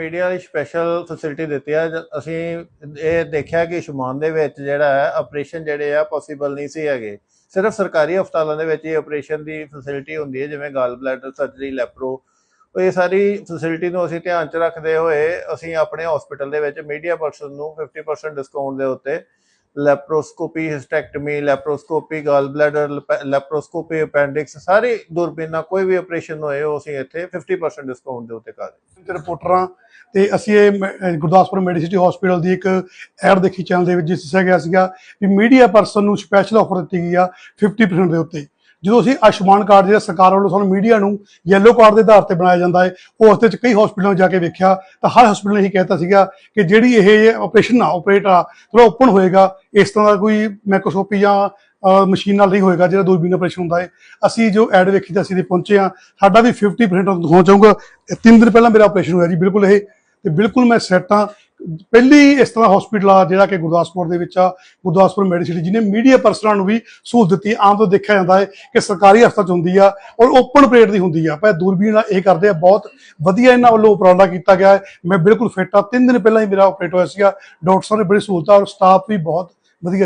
Media ਲਈ special facility ਦਿੱਤੀ ਹੈ ਜ- ਅਸੀਂ ਇਹ ਦੇਖਿਆ ਕਿ ਸ਼ਮਾਨ ਦੇ ਵਿੱਚ ਜਿਹੜਾ ਹੈ ਆਪਰੇਸ਼ਨ ਜਿਹੜੇ ਆ ਪੋਸੀਬਲ ਨਹੀਂ ਸੀ ਹੈਗੇ। ਸਿਰਫ ਸਰਕਾਰੀ ਹਸਪਤਾਲਾਂ ਦੇ ਵਿੱਚ ਇਹ ਆਪਰੇਸ਼ਨ ਦੀ ਫੈਸਿਲਿਟੀ ਹੁੰਦੀ ਹੈ, ਜਿਵੇਂ ਗਾਲ ਬਲੈਡਰ ਸਰਜਰੀ ਲੈਪਰੋ ਇਹ ਸਾਰੀ ਫੈਸਿਲਿਟੀ ਨੂੰ ਅਸੀਂ ਧਿਆਨ 'ਚ ਰੱਖਦੇ ਹੋਏ ਅਸੀਂ ਆਪਣੇ ਹਸਪੀਟਲ ਦੇ ਵਿੱਚ ਮੀਡੀਆ ਪਰਸਨ ਨੂੰ 50% ਡਿਸਕਾਊਂਟ ਦੇ ਉੱਤੇ laparoscopy, hysterectomy, laparoscopy gall bladder laparoscopy, appendix, ਸਾਰੀ ਦੂਰਬੀਨਾਂ, ਕੋਈ ਵੀ ਆਪਰੇਸ਼ਨ ਹੋਏ, ਉਹ ਅਸੀਂ ਇੱਥੇ 50% ਡਿਸਕਾਊਂਟ ਦੇ ਉੱਤੇ ਕਰ ਰਹੇ ਤੇ ਰਿਪੋਰਟਰਾਂ, ਤੇ ਅਸੀਂ ਇਹ ਮ- ਗੁਰਦਾਸਪੁਰ ਮੈਡੀਸਿਟੀ ਹਸਪੀਟਲ ਦੀ ਇੱਕ ਐਡ ਦੇਖੀ ਚੈਨਲ ਦੇ ਵਿੱਚ ਜਿਸ ਦੱਸਿਆ ਗਿਆ ਸੀਗਾ ਵੀ ਮੀਡੀਆ ਪਰਸਨ ਨੂੰ ਸਪੈਸ਼ਲ ਆਫਰ ਦਿੱਤੀ ਗਈ ਆ 50% ਦੇ ਉੱਤੇ। ਜਦੋਂ ਅਸੀਂ ਆਯੁਸ਼ਮਾਨ ਕਾਰਡ ਜਿਹੜਾ ਸਰਕਾਰ ਵੱਲੋਂ ਸਾਨੂੰ ਮੀਡੀਆ ਨੂੰ ਯੈਲੋ ਕਾਰਡ ਦੇ ਆਧਾਰ ਤੇ ਬਣਾਇਆ ਜਾਂਦਾ ਹੈ ਉਹ ਉਸ ਦੇ ਵਿੱਚ ਕਈ ਹਸਪੀਟਲਾਂ ਜਾ ਕੇ ਵੇਖਿਆ, ਤਾਂ ਹਰ ਹਸਪੀਟਲ ਨੇ ਇਹੀ ਕਹਿਤਾ ਸੀਗਾ ਕਿ ਜਿਹੜੀ ਇਹ ਆਪਰੇਸ਼ਨ ਆ ਆਪਰੇਟ ਆ ਥੋੜਾ ਓਪਨ ਹੋਏਗਾ, ਇਸ ਤਰ੍ਹਾਂ ਦਾ ਕੋਈ ਮੈਕਰੋਸਕੋਪੀ ਜਾਂ ਮਸ਼ੀਨ ਨਾਲ ਨਹੀਂ ਹੋਏਗਾ, ਜਿਹੜਾ ਦੂਰਬੀਨ ਆਪਰੇਸ਼ਨ ਹੁੰਦਾ ਹੈ। ਅਸੀਂ ਜੋ ਐਡ ਵੇਖੀ ਤਾਂ ਅਸੀਂ ਤੇ ਪਹੁੰਚੇ ਆ ਸਾਡਾ ਵੀ 50% ਦਿਖਾਉਣਾ ਚਾਹੂੰਗਾ। ਇਹ ਤਿੰਨ ਦਿਨ ਪਹਿਲਾਂ ਮੇਰਾ ਆਪਰੇਸ਼ਨ ਹੋਇਆ ਜੀ, ਬਿਲਕੁਲ ਇਹ, ਤੇ ਬਿਲਕੁਲ ਮੈਂ ਸੈੱਟ ਆ ਪਹਿਲੀ ਇਸ ਤਰ੍ਹਾਂ ਹਸਪੀਟਲ ਆ, ਜਿਹੜਾ ਕਿ ਗੁਰਦਾਸਪੁਰ ਦੇ ਵਿੱਚ ਆ, ਗੁਰਦਾਸਪੁਰ ਮੈਡੀਸਿਟੀ ਜਿਹਨੇ ਮੀਡੀਆ ਪਰਸਨਾਂ ਨੂੰ ਵੀ ਸਹੂਲਤ ਦਿੱਤੀ, ਆਮ ਤੋਂ ਦੇਖਿਆ ਜਾਂਦਾ ਹੈ ਕਿ ਸਰਕਾਰੀ ਹਸਪਤਾਲ ਚ ਹੁੰਦੀ ਆ ਔਰ ਓਪਨ ਆਪਰੇਟ ਦੀ ਹੁੰਦੀ ਆ। ਪਰ ਦੂਰਬੀਨ ਨਾਲ ਇਹ ਕਰਦੇ ਆ, ਬਹੁਤ ਵਧੀਆ ਇਹਨਾਂ ਵੱਲੋਂ ਉਪਰਾਲਾ ਕੀਤਾ ਗਿਆ ਹੈ। ਮੈਂ ਬਿਲਕੁਲ ਫਿੱਟ ਆ। ਤਿੰਨ ਦਿਨ ਪਹਿਲਾਂ ਹੀ ਮੇਰਾ ਆਪਰੇਟ ਹੋਇਆ ਸੀਗਾ। ਡਾਕਟਰ ਸਾਹਿਬ ਨੇ ਬੜੀ ਸਹੂਲਤਾਂ ਔਰ ਸਟਾਫ ਵੀ ਬਹੁਤ